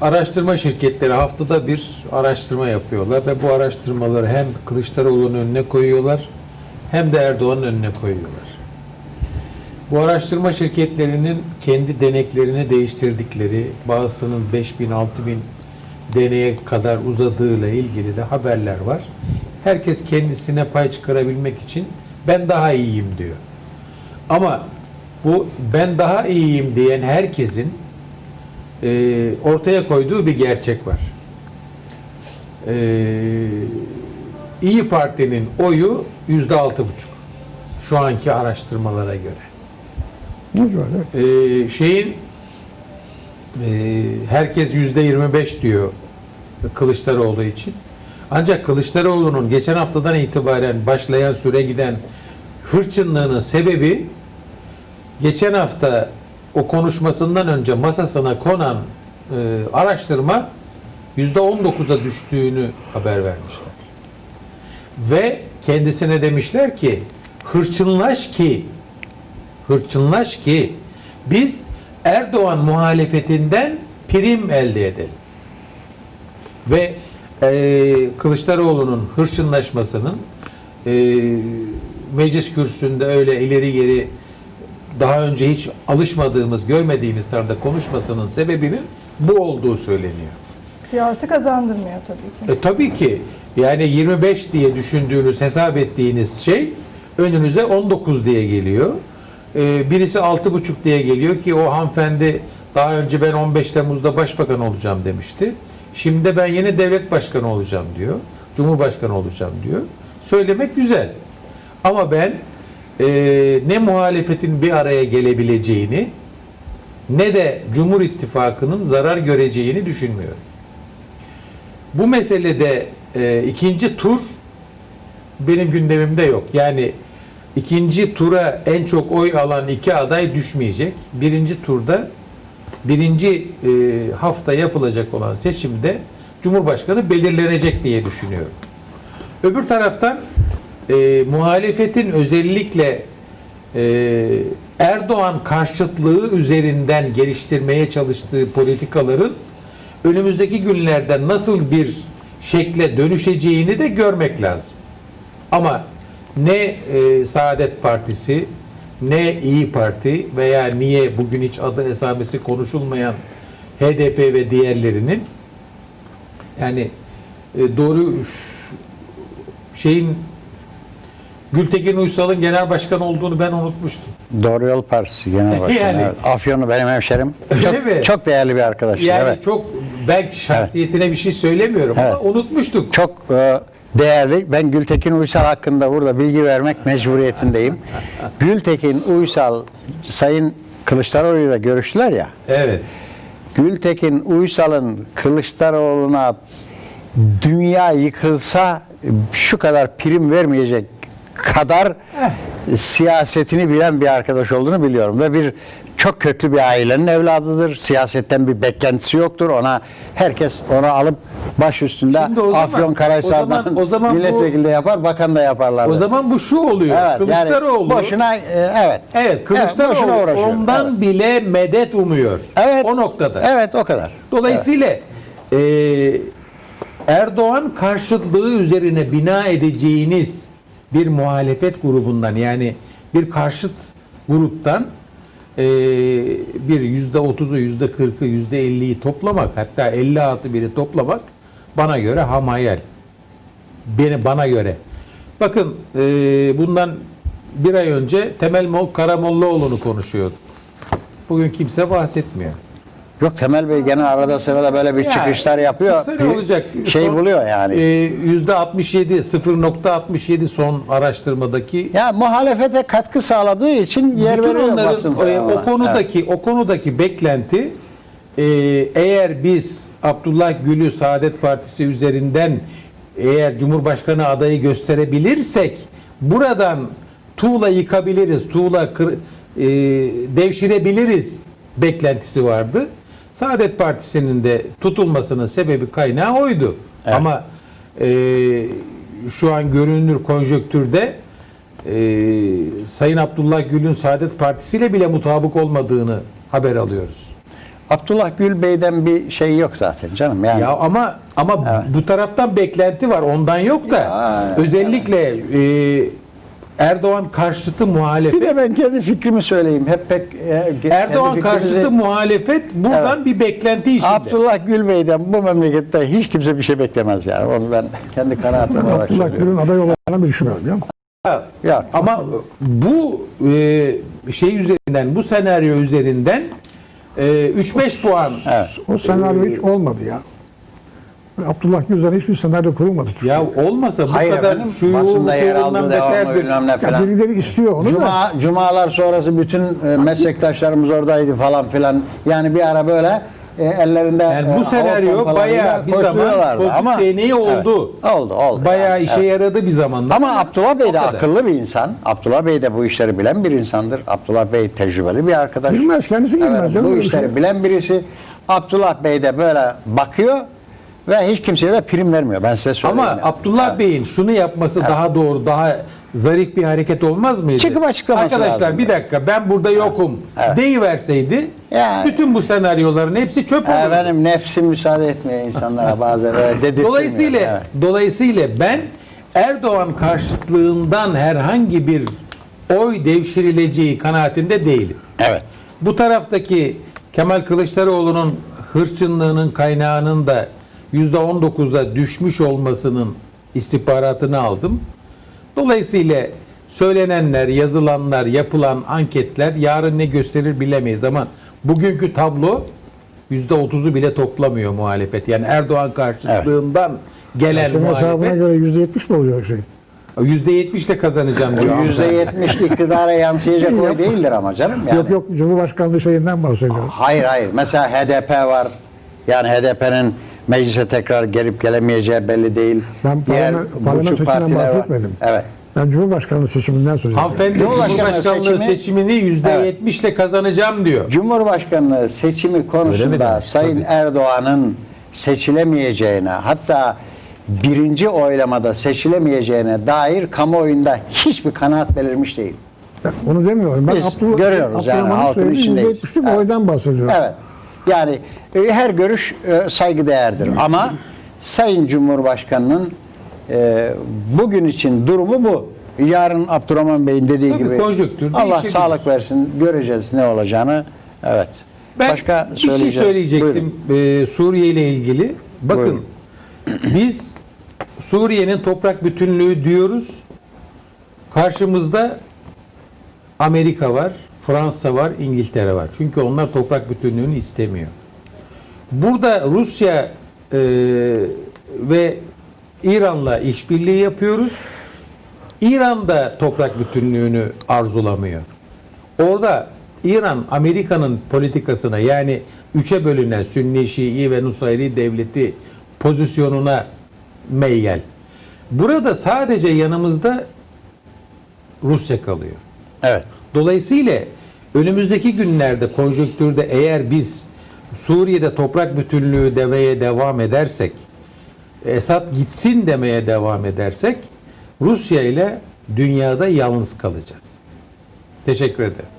araştırma şirketleri haftada bir araştırma yapıyorlar ve bu araştırmaları hem Kılıçdaroğlu'nun önüne koyuyorlar hem de Erdoğan'ın önüne koyuyorlar. Bu araştırma şirketlerinin kendi deneklerini değiştirdikleri, bazısının 5000 6000 deneye kadar uzadığıyla ilgili de haberler var. Herkes kendisine pay çıkarabilmek için ben daha iyiyim diyor. Ama bu ben daha iyiyim diyen herkesin e, ortaya koyduğu bir gerçek var. E, İyi Parti'nin oyu yüzde altı buçuk. Şu anki araştırmalara göre. Ne? Ee, şeyin e, herkes yüzde 25 diyor Kılıçdaroğlu için. Ancak Kılıçdaroğlu'nun geçen haftadan itibaren başlayan süre giden hırçınlığının sebebi geçen hafta o konuşmasından önce masasına konan e, araştırma yüzde 19'a düştüğünü haber vermişler. Ve kendisine demişler ki hırçınlaş ki hırçınlaş ki biz Erdoğan muhalefetinden prim elde edelim. Ve e, Kılıçdaroğlu'nun hırçınlaşmasının e, meclis kürsüsünde öyle ileri geri daha önce hiç alışmadığımız, görmediğimiz tarzda konuşmasının sebebinin bu olduğu söyleniyor. Bir artı kazandırmıyor tabii ki. E, tabii ki yani 25 diye düşündüğünüz, hesap ettiğiniz şey önünüze 19 diye geliyor. E, birisi 6,5 diye geliyor ki o hanımefendi daha önce ben 15 Temmuz'da başbakan olacağım demişti. Şimdi de ben yeni devlet başkanı olacağım diyor. Cumhurbaşkanı olacağım diyor. Söylemek güzel. Ama ben e, ne muhalefetin bir araya gelebileceğini ne de Cumhur İttifakı'nın zarar göreceğini düşünmüyorum. Bu meselede e, ikinci tur benim gündemimde yok. Yani ikinci tura en çok oy alan iki aday düşmeyecek. Birinci turda birinci e, hafta yapılacak olan seçimde Cumhurbaşkanı belirlenecek diye düşünüyorum. Öbür taraftan e, muhalefetin özellikle e, Erdoğan karşıtlığı üzerinden geliştirmeye çalıştığı politikaların önümüzdeki günlerde nasıl bir şekle dönüşeceğini de görmek lazım. Ama ne e, Saadet Partisi ne İyi Parti veya niye bugün hiç adı esamesi konuşulmayan HDP ve diğerlerinin yani e, doğru şeyin Gültekin Uysal'ın genel başkan olduğunu ben unutmuştum. Doğru Yol Partisi Genel Başkanı. Yani. Evet. Afyonlu benim hemşerim. Çok, mi? çok değerli bir arkadaşım. Yani evet. çok belki şahsiyetine bir şey söylemiyorum Evet. ama unutmuştuk. Çok e, değerli. Ben Gültekin Uysal hakkında burada bilgi vermek mecburiyetindeyim. Gültekin Uysal Sayın Kılıçdaroğlu'yla görüştüler ya. Evet. Gültekin Uysal'ın Kılıçdaroğlu'na dünya yıkılsa şu kadar prim vermeyecek kadar siyasetini bilen bir arkadaş olduğunu biliyorum ve bir çok köklü bir ailenin evladıdır. Siyasetten bir beklentisi yoktur. Ona herkes onu alıp baş üstünde Afyon Karahisar'dan o zaman- milletvekili de yapar, bakan da yaparlar. O zaman bu şu oluyor. evet, Kılıçdaroğlu yani boşuna e, evet. Evet, Kılıçdaroğlu Evet, boşuna uğraşıyor. ondan Evet. bile medet umuyor. Evet. O noktada. Evet o kadar. Dolayısıyla e, Erdoğan karşıtlığı üzerine bina edeceğiniz bir muhalefet grubundan yani bir karşıt gruptan e, bir yüzde otuzu, yüzde kırkı, yüzde elliyi toplamak hatta elli altı biri toplamak bana göre hamayel. Beni, bana göre. Bakın e, bundan bir ay önce Temel Mol Karamollaoğlu'nu konuşuyorduk. Bugün kimse bahsetmiyor. Yok Temel Bey gene arada sırada böyle bir Ya, çıkışlar yapıyor. Bir olacak? Şey Son- buluyor yani. Ee, Yüzde 67, 0.67 son araştırmadaki ya muhalefete katkı sağladığı için yer veriyor onların basın. e, o konudaki o konudaki beklenti e, eğer biz Abdullah Gül'ü Saadet Partisi üzerinden eğer Cumhurbaşkanı adayı gösterebilirsek buradan tuğla yıkabiliriz, tuğla kır, e, devşirebiliriz beklentisi vardı. Saadet Partisi'nin de tutulmasının sebebi kaynağı oydu. Evet. Ama e, şu an görünür konjöktürde e, Sayın Abdullah Gül'ün Saadet Partisi ile bile mutabık olmadığını haber alıyoruz. Abdullah Gül Bey'den bir şey yok zaten canım. Yani Ya ama ama Evet. bu taraftan beklenti var. Ondan yok da. Ya, özellikle e, Erdoğan karşıtı bir muhalefet de ben kendi fikrimi söyleyeyim. Hep pek e, Erdoğan fikrimizi- karşıtı muhalefet buradan Evet. bir beklenti içinde. Abdullah Gül Bey'den bu memlekette hiç kimse bir şey beklemez yani. Onu ben kendi kanaatim olarak Abdullah. Gül'ün aday olacağını bir düşünmüyorum biliyor musun? Ya, Ama bu e, şey üzerinden, bu senaryo üzerinden e, 3-5 puan evet. O senaryo hiç olmadı ya. Abdullah Gül üzerine hiçbir senaryo kurulmadı. ya olmasa bu Hayır kadar efendim, şu basında yer aldı şuurundan devamlı bilmem ne Ya falan. birileri istiyor onu da. Cuma, cumalar sonrası bütün e, meslektaşlarımız oradaydı falan filan. Yani bir ara böyle e, ellerinde Yani bu e, senaryo bayağı bir zaman Ama değneği oldu. Evet, oldu, oldu. Bayağı yani, işe evet. yaradı bir zamanda. Ama Abdullah Bey de akıllı bir insan. Abdullah Bey de bu işleri bilen bir insandır. Abdullah Bey tecrübeli bir arkadaş. Bilmez kendisi bilmez. Evet, bu işleri şey. bilen birisi. Abdullah Bey de böyle bakıyor ve hiç kimseye de prim vermiyor. Ben size söyleyeyim. Ama yani. Abdullah Evet. Bey'in şunu yapması daha doğru, daha zarif bir hareket olmaz mıydı? Çıkıp açıklaması Arkadaşlar lazım. bir dakika ben burada yokum Evet. deyiverseydi Yani- bütün bu senaryoların hepsi çöp olurdu. Efendim nefsim müsaade etmiyor insanlara bazen öyle. Dolayısıyla Evet. dolayısıyla ben Erdoğan karşıtlığından herhangi bir oy devşirileceği kanaatinde değilim. Evet. Bu taraftaki Kemal Kılıçdaroğlu'nun hırçınlığının kaynağının da %19'a düşmüş olmasının istihbaratını aldım. Dolayısıyla söylenenler, yazılanlar, yapılan anketler yarın ne gösterir bilemeyiz ama bugünkü tablo %30'u bile toplamıyor muhalefet. Yani Erdoğan karşıtlığından gelen Senin hesabına muhalefet göre yüzde yetmiş mi oluyor şey? %70 ile kazanacağım Bu diyor. yüzde yetmiş iktidara yansıyacak oy değildir ama canım. Yani. Yok yok Cumhurbaşkanlığı şeyinden bahsediyorum. Hayır hayır. Mesela HDP var. Yani HDP'nin meclise tekrar gelip gelemeyeceği belli değil. Ben parlamento seçiminden partiler var. bahsetmedim. Evet. Ben Cumhurbaşkanlığı seçiminden söz ediyorum. Hanımefendi Cumhurbaşkanlığı Cumhurbaşkanlığı seçimi- seçimini %70 ile kazanacağım diyor. Cumhurbaşkanlığı seçimi konusunda? Sayın Tabii. Erdoğan'ın seçilemeyeceğine hatta birinci oylamada seçilemeyeceğine dair kamuoyunda hiçbir kanaat belirmiş değil. Ben onu demiyorum. Ben Biz Abdullah, görüyoruz yani, Abdurrahman'ın halkın içindeyiz. yüzde Evet. oydan bahsediyorum. Evet. Yani e, her görüş e, saygıdeğerdir. Ama Sayın Cumhurbaşkanı'nın e, bugün için durumu bu. Yarın Abdurrahman Bey'in dediği Tabii, gibi konjonktür Allah sağlık versin. Göreceğiz ne olacağını. Evet. Ben Başka bir şey söyleyecektim e, Suriye ile ilgili. Bakın Buyurun. biz Suriye'nin toprak bütünlüğü diyoruz. Karşımızda Amerika var, Fransa var, İngiltere var. Çünkü onlar toprak bütünlüğünü istemiyor. Burada Rusya e, ve İran'la işbirliği yapıyoruz. İran da toprak bütünlüğünü arzulamıyor. Orada İran Amerika'nın politikasına yani üçe bölünen Sünni, Şii ve Nusayri devleti pozisyonuna meyyal. Burada sadece yanımızda Rusya kalıyor. Evet. Dolayısıyla önümüzdeki günlerde konjonktürde eğer biz Suriye'de toprak bütünlüğü demeye devam edersek, Esad gitsin demeye devam edersek Rusya ile dünyada yalnız kalacağız. Teşekkür ederim.